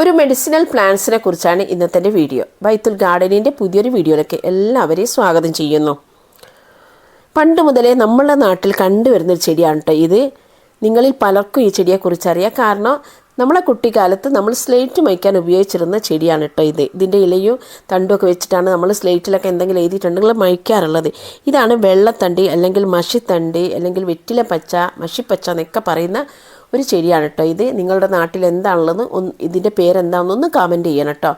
ഒരു മെഡിസിനൽ പ്ലാന്റ്സിനെ കുറിച്ചാണ് ഇന്നത്തെ വീഡിയോ ബൈത്തുൽ ഗാർഡനിന്റെ പുതിയൊരു വീഡിയോയിലേക്ക് എല്ലാവരെയും സ്വാഗതം ചെയ്യുന്നു. പണ്ട് മുതലേ നമ്മളുടെ നാട്ടിൽ കണ്ടുവരുന്നൊരു ചെടിയാണ് കേട്ടോ ഇത്. നിങ്ങളിൽ പലർക്കും ഈ ചെടിയെക്കുറിച്ച് അറിയാം. കാരണം നമ്മളെ കുട്ടിക്കാലത്ത് നമ്മൾ സ്ലേറ്റ് മയ്ക്കാൻ ഉപയോഗിച്ചിരുന്ന ചെടിയാണ് കേട്ടോ ഇത്. ഇതിന്റെ ഇലയും തണ്ടുമൊക്കെ വെച്ചിട്ടാണ് നമ്മൾ സ്ലേറ്റിലൊക്കെ എന്തെങ്കിലും എഴുതിയിട്ടുണ്ടെങ്കിൽ മയ്ക്കാറുള്ളത്. ഇതാണ് വെള്ളത്തണ്ടി അല്ലെങ്കിൽ മഷിത്തണ്ടി അല്ലെങ്കിൽ വെറ്റില പച്ച മഷിപ്പച്ച എന്നൊക്കെ പറയുന്ന ഒരു ചെടിയാണ് കേട്ടോ ഇത് നിങ്ങളുടെ നാട്ടിൽ എന്താണുള്ളത് ഒന്ന് ഇതിന്റെ പേരെന്താണെന്നൊന്ന് കമന്റ് ചെയ്യണം കേട്ടോ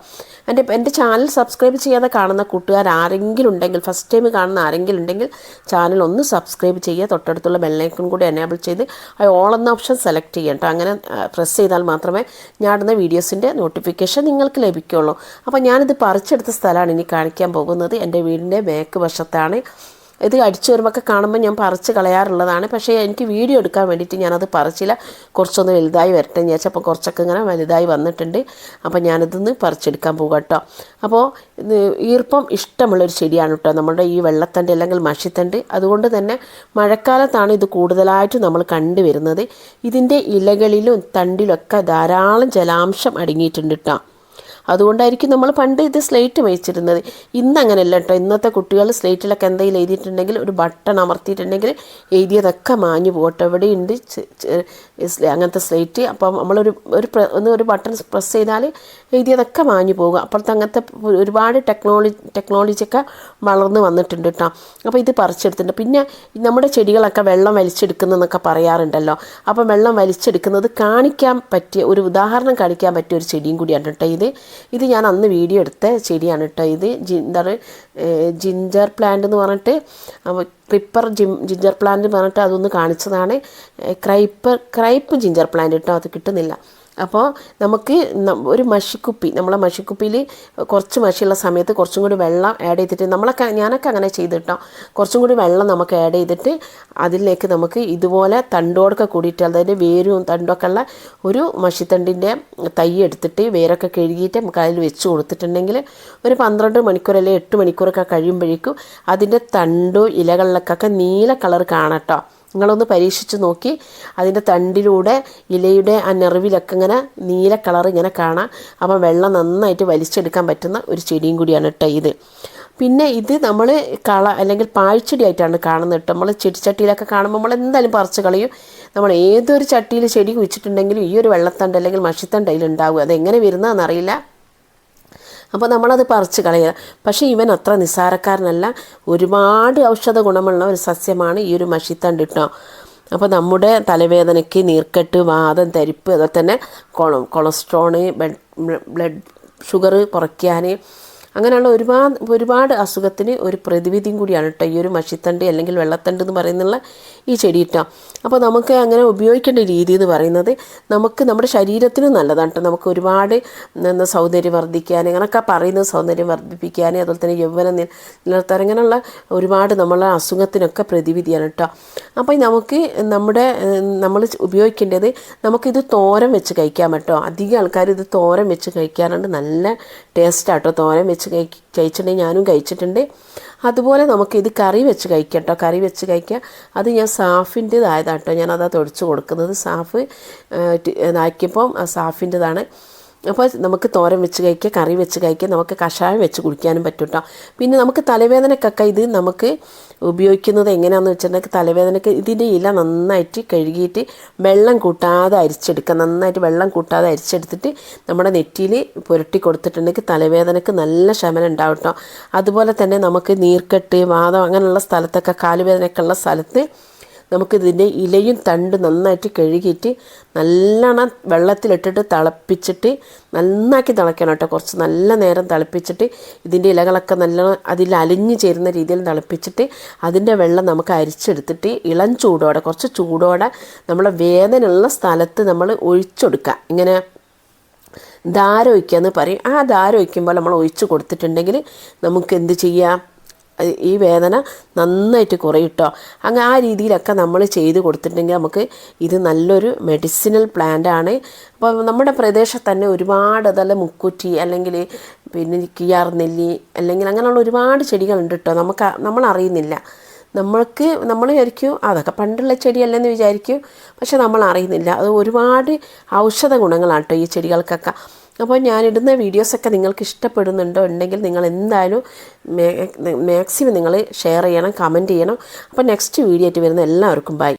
എന്റെ എന്റെ ചാനൽ സബ്സ്ക്രൈബ് ചെയ്യാതെ കാണുന്ന കൂട്ടുകാർ ആരെങ്കിലും ഉണ്ടെങ്കിൽ ഫസ്റ്റ് ടൈം കാണുന്ന ആരെങ്കിലും ഉണ്ടെങ്കിൽ ചാനൽ ഒന്ന് സബ്സ്ക്രൈബ് ചെയ്യുക. തൊട്ടടുത്തുള്ള ബെല്ലൈക്കൺ കൂടി എനേബിൾ ചെയ്ത് ആ ഓൾ എന്ന ഓപ്ഷൻ സെലക്ട് ചെയ്യണം കേട്ടോ അങ്ങനെ പ്രസ് ചെയ്താൽ മാത്രമേ ഞാൻ ഇടുന്ന വീഡിയോസിന്റെ നോട്ടിഫിക്കേഷൻ നിങ്ങൾക്ക് ലഭിക്കുകയുള്ളൂ അപ്പോൾ ഞാനിത് പറിച്ചെടുത്ത സ്ഥലമാണ് ഇനി കാണിക്കാൻ പോകുന്നത്. എന്റെ വീടിന്റെ മേക്ക് വശത്താണ്. ഇത് അടിച്ചു വരുമ്പോൾ കാണുമ്പോൾ ഞാൻ പറിച്ച് കളയാറുള്ളതാണ്. പക്ഷേ എനിക്ക് വീഡിയോ എടുക്കാൻ വേണ്ടിയിട്ട് ഞാനത് പറിച്ചില്ല. കുറച്ചൊന്ന് വലുതായി വരട്ടെ എന്ന് വിചാരിച്ചപ്പോൾ കുറച്ചൊക്കെ ഇങ്ങനെ വലുതായി വന്നിട്ടുണ്ട്. അപ്പോൾ ഞാനിതൊന്ന് പറിച്ചെടുക്കാൻ പോകും കേട്ടോ അപ്പോൾ ഈർപ്പം ഇഷ്ടമുള്ളൊരു ചെടിയാണ് കേട്ടോ നമ്മുടെ ഈ വെള്ളത്തണ്ട് അല്ലെങ്കിൽ മഷിത്തണ്ട്. അതുകൊണ്ട് തന്നെ മഴക്കാലത്താണ് ഇത് കൂടുതലായിട്ട് നമ്മൾ കണ്ടുവരുന്നത്. ഇതിന്റെ ഇലകളിലും തണ്ടിലൊക്കെ ധാരാളം ജലാംശം അടങ്ങിയിട്ടുണ്ട് കേട്ടോ അതുകൊണ്ടായിരിക്കും നമ്മൾ പണ്ട് ഇത് സ്ലേറ്റ് മേയിച്ചിരുന്നത് ഇന്ന് അങ്ങനെയല്ല കേട്ടോ ഇന്നത്തെ കുട്ടികൾ സ്ലേറ്റിലൊക്കെ എന്തെങ്കിലും എഴുതിയിട്ടുണ്ടെങ്കിൽ ഒരു ബട്ടൺ അമർത്തിയിട്ടുണ്ടെങ്കിൽ എഴുതിയതൊക്കെ മാഞ്ഞു പോകട്ടെ എവിടെയുണ്ട് അങ്ങനത്തെ സ്ലേറ്റ് അപ്പം നമ്മളൊരു ഒരു ഒന്ന് ഒരു ബട്ടൺ പ്രസ് ചെയ്താൽ എഴുതിയതൊക്കെ മാഞ്ഞു പോകും. അപ്പോഴത്തെ അങ്ങനത്തെ ഒരുപാട് ടെക്നോളജി ടെക്നോളജിയൊക്കെ വളർന്നു വന്നിട്ടുണ്ട് കേട്ടോ അപ്പോൾ ഇത് പറിച്ചെടുത്തിട്ടുണ്ട്. പിന്നെ നമ്മുടെ ചെടികളൊക്കെ വെള്ളം വലിച്ചെടുക്കുന്നതെന്നൊക്കെ പറയാറുണ്ടല്ലോ. അപ്പം വെള്ളം വലിച്ചെടുക്കുന്നത് കാണിക്കാൻ പറ്റിയ ഒരു ഉദാഹരണം കാണിക്കാൻ പറ്റിയ ഒരു ചെടിയും കൂടിയാണ് കേട്ടോ ഇത് ഇത് ഞാൻ അന്ന് വീഡിയോ എടുത്ത ചെടിയാണ് കേട്ടോ ഇത്. ജിന്ദർ ജിഞ്ചർ പ്ലാന്റ് എന്ന് പറഞ്ഞിട്ട് ക്രിപ്പർ ജിം ജിഞ്ചർ പ്ലാന്റ് പറഞ്ഞിട്ട് അതൊന്ന് കാണിച്ചതാണ്. ക്രൈപ്പർ ക്രൈപ്പ് ജിഞ്ചർ പ്ലാന്റ് കേട്ടോ അത് കിട്ടുന്നില്ല. അപ്പോൾ നമുക്ക് ഒരു മഷിക്കുപ്പി നമ്മളെ മഷിക്കുപ്പിയിൽ കുറച്ച് മഷിയുള്ള സമയത്ത് കുറച്ചും കൂടി വെള്ളം ആഡ് ചെയ്തിട്ട് നമ്മളൊക്കെ ഞാനൊക്കെ അങ്ങനെ ചെയ്തിട്ടോ. കുറച്ചും കൂടി വെള്ളം നമുക്ക് ആഡ് ചെയ്തിട്ട് അതിലേക്ക് നമുക്ക് ഇതുപോലെ തണ്ടോടൊക്കെ കൂടിയിട്ട് അതായത് വേരും തണ്ടൊക്കെ ഉള്ള ഒരു മഷിത്തണ്ടിന്റെ തൈ എടുത്തിട്ട് വേരൊക്കെ കഴുകിയിട്ട് നമുക്ക് അതിൽ വെച്ച് കൊടുത്തിട്ടുണ്ടെങ്കിൽ ഒരു പന്ത്രണ്ട് മണിക്കൂർ അല്ലെങ്കിൽ എട്ട് മണിക്കൂറൊക്കെ കഴിയുമ്പോഴേക്കും അതിന്റെ തണ്ടും ഇലകളിലൊക്കെ നീല കളർ കാണട്ടോ. നിങ്ങളൊന്ന് പരീക്ഷിച്ച് നോക്കി. അതിന്റെ തണ്ടിലൂടെ ഇലയുടെ ആ നെറിവിലൊക്കെ ഇങ്ങനെ നീല കളർ ഇങ്ങനെ കാണാം. അപ്പം വെള്ളം നന്നായിട്ട് വലിച്ചെടുക്കാൻ പറ്റുന്ന ഒരു ചെടിയും കൂടിയാണ് കേട്ടോ ഇത്. പിന്നെ ഇത് നമ്മൾ കള അല്ലെങ്കിൽ പാഴ്ചെടിയായിട്ടാണ് കാണുന്നത് കേട്ടോ നമ്മൾ ചെടിച്ചട്ടിയിലൊക്കെ കാണുമ്പോൾ നമ്മൾ എന്തായാലും പറിച്ച് കളയും. നമ്മൾ ഏതൊരു ചട്ടിയിൽ ചെടി കുഴിച്ചിട്ടുണ്ടെങ്കിലും ഈ ഒരു വെള്ളത്തണ്ട് അല്ലെങ്കിൽ മഷിത്തണ്ട് അതിലുണ്ടാവും. അതെങ്ങനെ വരുന്നതെന്നറിയില്ല അപ്പോൾ നമ്മളത് പറിച്ച് കളയുക. പക്ഷേ ഇവൻ അത്ര നിസ്സാരക്കാരനല്ല. ഒരുപാട് ഔഷധ ഗുണമുള്ള ഒരു സസ്യമാണ് ഈ ഒരു മഷിത്തണ്ട് കേട്ടോ അപ്പോൾ നമ്മുടെ തലവേദനയ്ക്ക് നീർക്കെട്ട് വാദം തരിപ്പ് അതുപോലെ തന്നെ കൊളസ്ട്രോൾ ബ്ലഡ് ഷുഗർ കുറയ്ക്കാൻ അങ്ങനെയുള്ള ഒരുപാട് ഒരുപാട് അസുഖത്തിന് ഒരു പ്രതിവിധിയും കൂടിയാണ് കേട്ടോ ഈ ഒരു മഷിത്തണ്ട് അല്ലെങ്കിൽ വെള്ളത്തണ്ട് എന്ന് പറയുന്നുള്ള ഈ ചെടി കേട്ടോ അപ്പോൾ നമുക്ക് അങ്ങനെ ഉപയോഗിക്കേണ്ട രീതി എന്ന് പറയുന്നത് നമുക്ക് നമ്മുടെ ശരീരത്തിന് നല്ലതാണ് കേട്ടോ നമുക്ക് ഒരുപാട് സൗന്ദര്യം വർദ്ധിക്കാൻ അങ്ങനെയൊക്കെ പറയുന്നത് സൗന്ദര്യം വർദ്ധിപ്പിക്കാൻ അതുപോലെ തന്നെ യൗവനം നിലനിർത്താൻ അങ്ങനെയുള്ള ഒരുപാട് നമ്മളെ അസുഖത്തിനൊക്കെ പ്രതിവിധിയാണ് കേട്ടോ അപ്പോൾ നമുക്ക് നമ്മുടെ നമ്മൾ ഉപയോഗിക്കേണ്ടത് നമുക്കിത് തോരം വെച്ച് കഴിക്കാൻ പറ്റുമോ അധികം ആൾക്കാർ ഇത് തോരം വെച്ച് കഴിക്കാറുണ്ട്. നല്ല ടേസ്റ്റാട്ടോ തോരൻ വെച്ച് കഴി കഴിച്ചിട്ടുണ്ടെങ്കിൽ ഞാനും കഴിച്ചിട്ടുണ്ട്. അതുപോലെ നമുക്ക് ഇത് കറി വെച്ച് കഴിക്കാം കേട്ടോ. കറി വെച്ച് കഴിക്കുക അത് ഞാൻ സാഫിന്റെതായതാട്ടോ ഞാനതാ തൊടിച്ച് കൊടുക്കുന്നത്. സാഫ് ഇതാക്കിയപ്പം സാഫിന്റെതാണ്. അപ്പോൾ നമുക്ക് തോരൻ വെച്ച് കഴിക്കുക കറി വെച്ച് കഴിക്കുക നമുക്ക് കഷായം വെച്ച് കുടിക്കാനും പറ്റും കേട്ടോ പിന്നെ നമുക്ക് തലവേദനക്കൊക്കെ ഇത് നമുക്ക് ഉപയോഗിക്കുന്നത് എങ്ങനെയാണെന്ന് വെച്ചിട്ടുണ്ടെങ്കിൽ തലവേദനക്ക് ഇതിന്റെ ഇല നന്നായിട്ട് കഴുകിയിട്ട് വെള്ളം കൂട്ടാതെ അരിച്ചെടുക്കുക. നന്നായിട്ട് വെള്ളം കൂട്ടാതെ അരിച്ചെടുത്തിട്ട് നമ്മുടെ നെറ്റിയിൽ പുരട്ടി കൊടുത്തിട്ടുണ്ടെങ്കിൽ തലവേദനക്ക് നല്ല ശമനം ഉണ്ടാവും കേട്ടോ അതുപോലെ തന്നെ നമുക്ക് നീർക്കെട്ട് വാദം അങ്ങനെയുള്ള സ്ഥലത്തൊക്കെ കാലുവേദനയൊക്കെ ഉള്ള സ്ഥലത്ത് നമുക്കിതിന്റെ ഇലയും തണ്ട് നന്നായിട്ട് കഴുകിയിട്ട് നല്ലോണം വെള്ളത്തിലിട്ടിട്ട് തിളപ്പിച്ചിട്ട് നന്നാക്കി തിളയ്ക്കണം കേട്ടോ. കുറച്ച് നല്ല നേരം തിളപ്പിച്ചിട്ട് ഇതിന്റെ ഇലകളൊക്കെ നല്ല അതിൽ അലിഞ്ഞു ചേരുന്ന രീതിയിൽ തിളപ്പിച്ചിട്ട് അതിന്റെ വെള്ളം നമുക്ക് അരിച്ചെടുത്തിട്ട് ഇളം ചൂടോടെ കുറച്ച് ചൂടോടെ നമ്മളെ വേദനയുള്ള സ്ഥലത്ത് നമ്മൾ ഒഴിച്ചെടുക്കുക. ഇങ്ങനെ ധാര ഒഴിക്കുക എന്ന് പറയും. ആ ധാര ഒഴിക്കുമ്പോൾ നമ്മൾ ഒഴിച്ച് കൊടുത്തിട്ടുണ്ടെങ്കിൽ നമുക്ക് എന്ത് ചെയ്യാം? ഈ വേദന നന്നായിട്ട് കുറയിട്ടോ. അങ്ങ് ആ രീതിയിലൊക്കെ നമ്മൾ ചെയ്ത് കൊടുത്തിട്ടുണ്ടെങ്കിൽ നമുക്ക് ഇത് നല്ലൊരു മെഡിസിനൽ പ്ലാന്റ് ആണ്. അപ്പോൾ നമ്മുടെ പ്രദേശത്ത് തന്നെ ഒരുപാട് അതല്ല മുക്കുറ്റി അല്ലെങ്കിൽ പിന്നെ കിയാർ നെല്ലി അല്ലെങ്കിൽ അങ്ങനെയുള്ള ഒരുപാട് ചെടികളുണ്ട് കേട്ടോ. നമുക്ക് നമ്മൾ അറിയുന്നില്ല. നമ്മൾക്ക് നമ്മൾ വിചാരിക്കും അതൊക്കെ പണ്ടുള്ള ചെടിയല്ലെന്ന് വിചാരിക്കും. പക്ഷെ നമ്മൾ അറിയുന്നില്ല. അത് ഒരുപാട് ഔഷധ ഗുണങ്ങളാണ് കേട്ടോ ഈ ചെടികൾക്കൊക്കെ. അപ്പോൾ ഞാനിടുന്ന വീഡിയോസൊക്കെ നിങ്ങൾക്ക് ഇഷ്ടപ്പെടുന്നുണ്ടോ ഉണ്ടെങ്കിൽ നിങ്ങൾ എന്തായാലും മാക്സിമം നിങ്ങൾ ഷെയർ ചെയ്യണം കമന്റ് ചെയ്യണം. അപ്പോൾ നെക്സ്റ്റ് വീഡിയോ ആയിട്ട് വരുന്ന എല്ലാവർക്കും ബൈ.